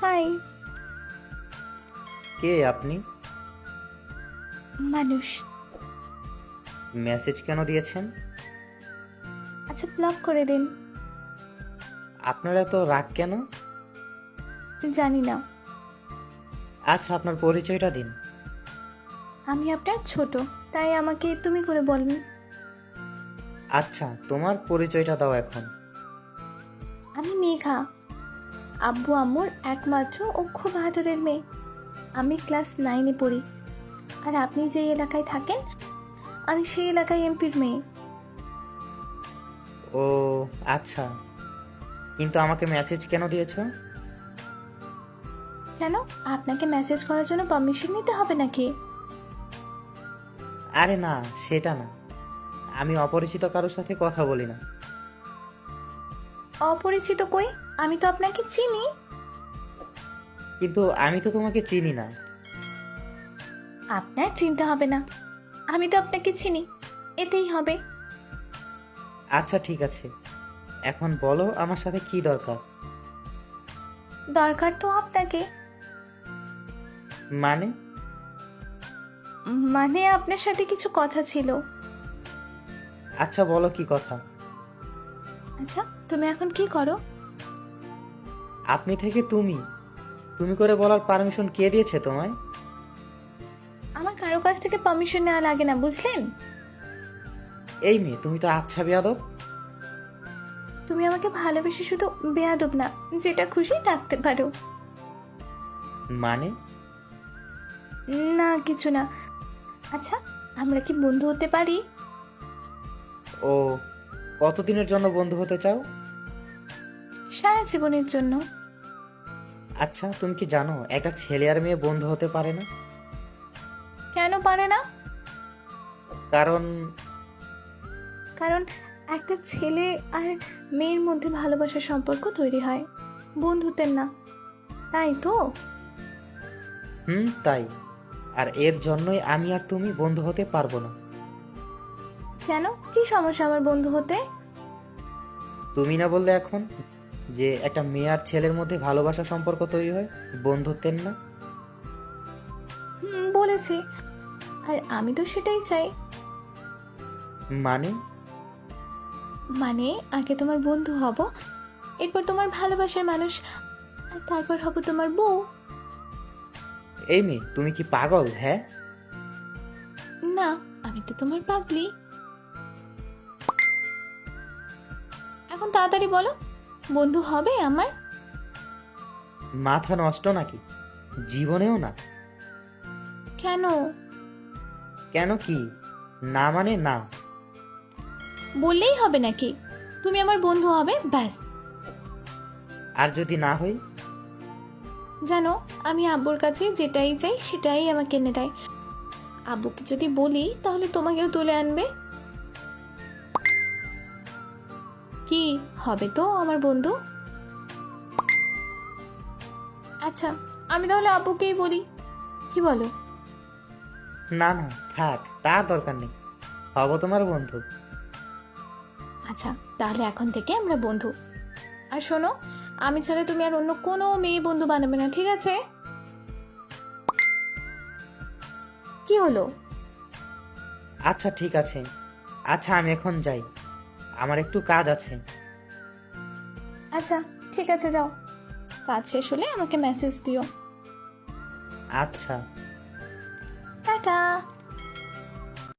High. কে আপনি? মানুষ। Message কেন দিয়েছেন? আচ্ছা ব্লক করে দিন। আপনার এত রাগ কেন? জানি না। আচ্ছা আপনার পরিচয়টা দিন। আমি আপনার ছোট তাই আমাকে তুমি করে বলেন। আচ্ছা তোমার পরিচয়টা দাও এখন। আমি মেঘা। আব্বু আম্মুর একমাত্র ও খুব আদরের মেয়ে। আমি ক্লাস নাইনে পড়ি। আর আপনি যে এলাকায় থাকেন আমি সেই এলাকায় এমপির মেয়ে। ও আচ্ছা। কিন্তু আমাকে মেসেজ কেন দিয়েছ? কেন? আপনাকে মেসেজ করার জন্য পারমিশন নিতে হবে নাকি? আরে না সেটা না। আমি অপরিচিত কারোর সাথে কথা বলি না। অপরিচিত কই? আমি তো আপনাকে চিনি। কিন্তু আমি তো তোমাকে চিনি না। আপনার চিনতে হবে না। আমি তো আপনাকে চিনি। এতেই হবে। আচ্ছা ঠিক আছে। এখন বলো আমার সাথে কি দরকার। দরকার তো আপনাকে। মানে? মানে আপনার সাথে কিছু কথা ছিল। আচ্ছা বলো কি কথা। আচ্ছা তুমি এখন কি করো? আপনি থেকে তুমি। তুমি করে বলার পারমিশন কে দিয়েছে তোমায়? আমার কারও কাছ থেকে পারমিশন নেওয়া লাগে না বুঝলেন? এই মেয়ে তুমি তো আচ্ছা বেয়াদব। তুমি আমাকে ভালোবেসে শুধু বেয়াদব না যেটা খুশি ডাকতে পারো। মানে? না কিছু না। আচ্ছা আমরা কি বন্ধু হতে পারি? ও কতদিনের জন্য বন্ধু হতে চাও? সারা জীবনের জন্য? আচ্ছা তুমি কি জানো একটা ছেলে আর মেয়ে বন্ধু হতে পারে না? কেন পারে না? কারণ কারণ একটা ছেলে আর মেয়ের মধ্যে ভালোবাসার সম্পর্ক তৈরি হয়। বন্ধুত্বের না। তাই তো? হুম তাই। আর এর জন্যই আমি আর তুমি বন্ধু হতে পারব না। কেন? কি সমস্যা আমার বন্ধু হতে? তুমি না বললে এখন? যে একটা মেয়ে আর ছেলের মধ্যে ভালোবাসা সম্পর্ক তৈরি হয় বন্ধুত্বের না? হুম বলেছি। আর আমি তো সেটাই চাই। মানে? মানে আগে তোমার বন্ধু হব এরপর তোমার ভালোবাসার মানুষ আর তারপর হব তোমার বউ। এই মেয়ে তুমি কি পাগল হ্যাঁ? না আমি তো তোমার পাগলি। এখন তাড়াতাড়ি বলো। বন্ধু হবে আমার? মাথা নষ্ট নাকি? জীবনেও না। কেন? কেন কি? না মানে না। বললেই হবে নাকি? তুমি আমার বন্ধু হবে ব্যাস। আর যদি না হই জানো আমি আব্বুর কাছে যেটাই চাই সেটাই আমাকে এনে দেয়। আব্বুকে যদি বলি তাহলে তোমাকেও তুলে আনবে। কি? হবে তো আমার বন্ধু। আচ্ছা আমি তাহলে আব্বুকেই বলি। কি বলো? না না থাক তার দরকার নেই। হব তোমার বন্ধু। আচ্ছা তাহলে এখন থেকে আমরা বন্ধু। আর শোনো আমি ছাড়া তুমি আর অন্য কোনো মেয়ে বন্ধু বানাবে না ঠিক আছে? কি হলো? আচ্ছা ঠিক আছে। আচ্ছা আমি এখন যাই। আমার একটু কাজ আছে। আচ্ছা ঠিক আছে যাও। কাজ শেষ হলে আমাকে মেসেজ দিও। আচ্ছা। টাটা।